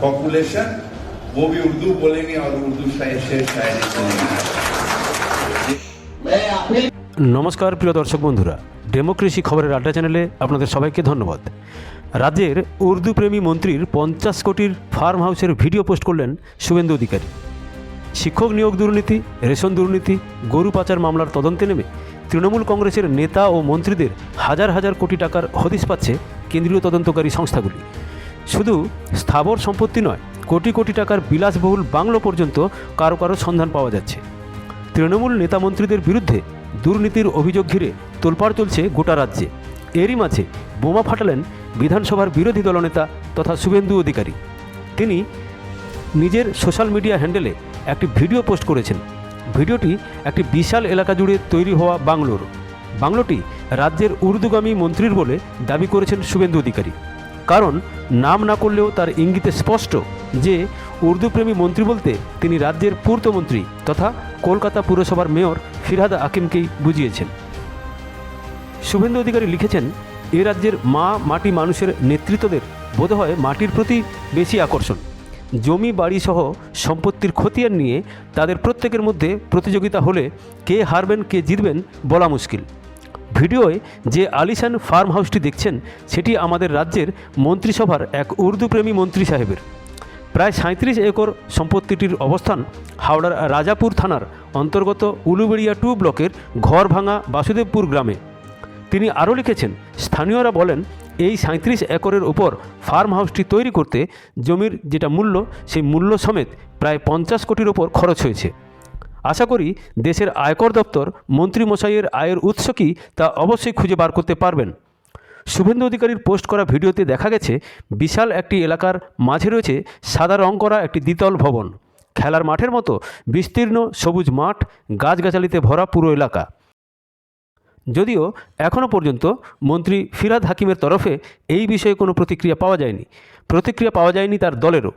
Population वो भी उर्दू बोलेंगे और उर्दू शायर शेर शायरी सुनेंगे मैं अपने নমস্কার প্রিয় দর্শক বন্ধুরা ডেমোক্রেসি খবরের আড্ডা চ্যানেলে আপনাদের সবাইকে ধন্যবাদ রাজ্যের উর্দু প্রেমী মন্ত্রীর পঞ্চাশ কোটির ফার্ম হাউসের ভিডিও পোস্ট করলেন শুভেন্দু অধিকারী শিক্ষক নিয়োগ দুর্নীতি রেশন দুর্নীতি গরু পাচার মামলার তদন্তে নেমে তৃণমূল কংগ্রেসের নেতা ও মন্ত্রীদের হাজার হাজার কোটি টাকার হদিশ পাচ্ছে কেন্দ্রীয় তদন্তকারী সংস্থাগুলি শুধু স্থাবর সম্পত্তি নয়, কোটি কোটি টাকার বিলাসবহুল বাংলো পর্যন্ত কারও কারও সন্ধান পাওয়া যাচ্ছে। তৃণমূল নেতামন্ত্রীদের বিরুদ্ধে দুর্নীতির অভিযোগ ঘিরে তোলপাড় চলছে গোটা রাজ্যে। এরই মাঝে বোমা ফাটালেন বিধানসভার বিরোধী দলনেতা তথা শুভেন্দু অধিকারী। তিনি নিজের সোশ্যাল মিডিয়া হ্যান্ডেলে একটি ভিডিও পোস্ট করেছেন। ভিডিওটি একটি বিশাল এলাকা জুড়ে তৈরি হওয়া বাংলোর। বাংলোটি রাজ্যের উর্দুগামী মন্ত্রীর বলে দাবি করেছেন শুভেন্দু অধিকারী। কারণ নাম না করলেও তার ইঙ্গিতে স্পষ্ট যে উর্দুপ্রেমী মন্ত্রী বলতে তিনি রাজ্যের পূর্তমন্ত্রী তথা কলকাতা পুরসভার মেয়র ফিরহাদ আকিমকেই বুঝিয়েছেন। শুভেন্দু অধিকারী লিখেছেন, এ রাজ্যের মা মাটি মানুষের নেতৃত্বদের বোধহয় মাটির প্রতি বেশি আকর্ষণ। জমি, বাড়ি সহ সম্পত্তির খতিয়ান নিয়ে তাদের প্রত্যেকের মধ্যে প্রতিযোগিতা হলে কে হারবেন, কে জিতবেন বলা মুশকিল। ভিডিওয় যে আলিশান ফার্ম হাউসটি দেখছেন, সেটি আমাদের রাজ্যের মন্ত্রিসভার এক উর্দুপ্রেমী মন্ত্রী সাহেবের। প্রায় সাঁত্রিশ একর সম্পত্তিটির অবস্থান হাওড়ার রাজাপুর থানার অন্তর্গত উলুবেড়িয়া টু ব্লকের ঘরভাঙা বাসুদেবপুর গ্রামে। তিনি আরও লিখেছেন, স্থানীয়রা বলেন, এই সাঁত্রিশ একরের ওপর ফার্ম হাউসটি তৈরি করতে জমির যেটা মূল্য, সেই মূল্য সমেত প্রায় পঞ্চাশ কোটির ওপর খরচ হয়েছে। আশা করি দেশের আয়কর দপ্তর মন্ত্রীমশাইয়ের আয়ের উৎস কি তা অবশ্যই খুঁজে বার করতে পারবেন। শুভেন্দু অধিকারীর পোস্ট করা ভিডিওতে দেখা গেছে, বিশাল একটি এলাকার মাঝে রয়েছে সাদা রং করা একটি দ্বিতল ভবন। খেলার মাঠের মতো বিস্তীর্ণ সবুজ মাঠ, গাছগাছালিতে ভরা পুরো এলাকা। যদিও এখনও পর্যন্ত মন্ত্রী ফিরাদ হাকিমের তরফে এই বিষয়ে কোনো প্রতিক্রিয়া পাওয়া যায়নি। প্রতিক্রিয়া পাওয়া যায়নি তার দলেরও।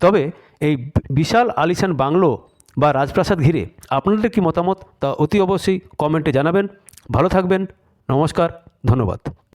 তবে এই বিশাল আলিশান বাংলো বা রাজপ্রাসাদ ঘিরে আপনাদের কি মতামত তা অতি অবশ্যই কমেন্টে জানাবেন। ভালো থাকবেন। নমস্কার। ধন্যবাদ।